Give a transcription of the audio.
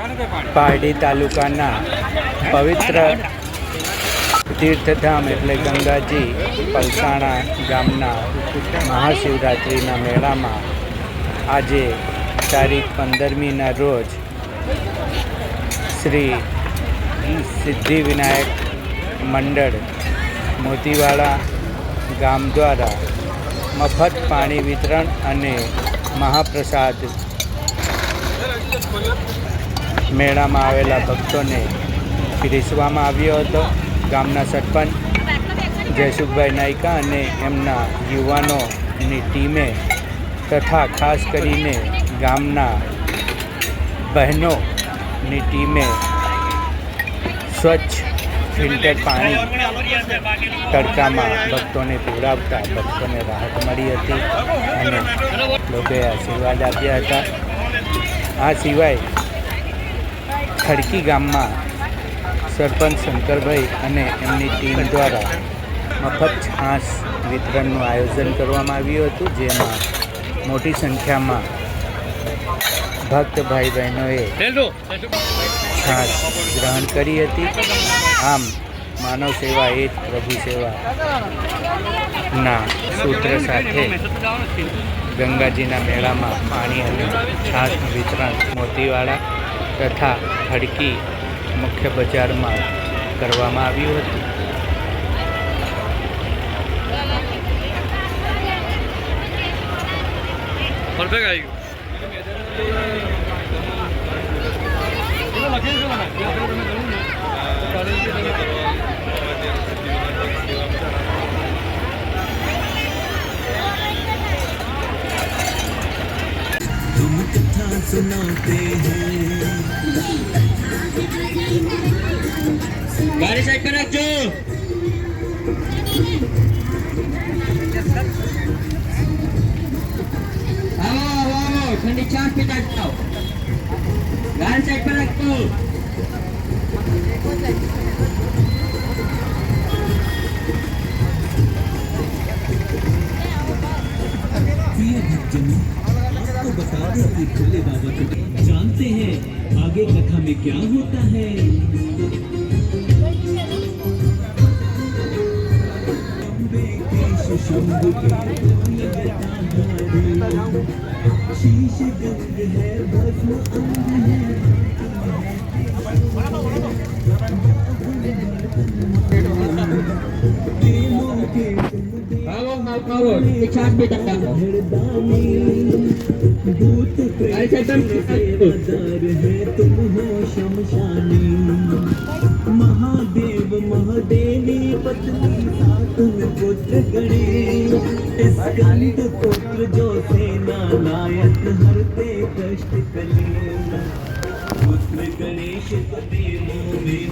પારડી તાલુકાના પવિત્ર તીર્થધામ એટલે ગંગાજી પલસાણા ગામના મહાશિવરાત્રિના મેળામાં આજે તારીખ પંદરમીના રોજ શ્રી સિદ્ધિવિનાયક મંડળ મોતીવાડા ગામ દ્વારા મફત પાણી વિતરણ અને મહાપ્રસાદ મેળામાં આવેલા ભક્તોને પીરસવામાં આવ્યો હતો. ગામના સરપંચ જયસુખભાઈ નાયકા અને એમના યુવાનોની ટીમે તથા ખાસ કરીને ગામના બહેનોની ટીમે સ્વચ્છ ફિલ્ટર પાણી તડકામાં ભક્તોને પીવડાવતા ભક્તોને રાહત મળી હતી અને લોકોએ આશીર્વાદ આપ્યા હતા. આ સિવાય ખડકી ગામમાં સરપંચ શંકરભાઈ અને એમની ટીમ દ્વારા મફત છાશ વિતરણનું આયોજન કરવામાં આવ્યું હતું જેમાં મોટી સંખ્યામાં ભક્ત ભાઈ બહેનોએ છાશ ગ્રહણ કરી હતી. આમ માનવ સેવા એ જ પ્રભુ સેવા ના સૂત્ર સાથે ગંગાજીના મેળામાં પાણી અને છાશનું વિતરણ મોતીવાડા તથા ખડકી મુખ્ય બજારમાં કરવામાં આવ્યું હતું. પરફેક્ટ આવી ગયું सुनाते हैं गाड़ी साइड पे रख जो आओ आओ आओ ठंडी चाय पे जाओ गाड़ी साइड पे रख दो प्रिय भक्तों दें कि भोले बाबा को जानते हैं आगे कथा में क्या होता है अम्बे केश शंभु के लगताहारी। शीश गंग है भस्म अंग है प्रेमों के तुम power, महादेव महादेवी पत्नी सातुन पुत्र गणेश स्कंद पुत्र जो सेना लायक हरते कष्ट कले पुत्र गणेश पति मुँह में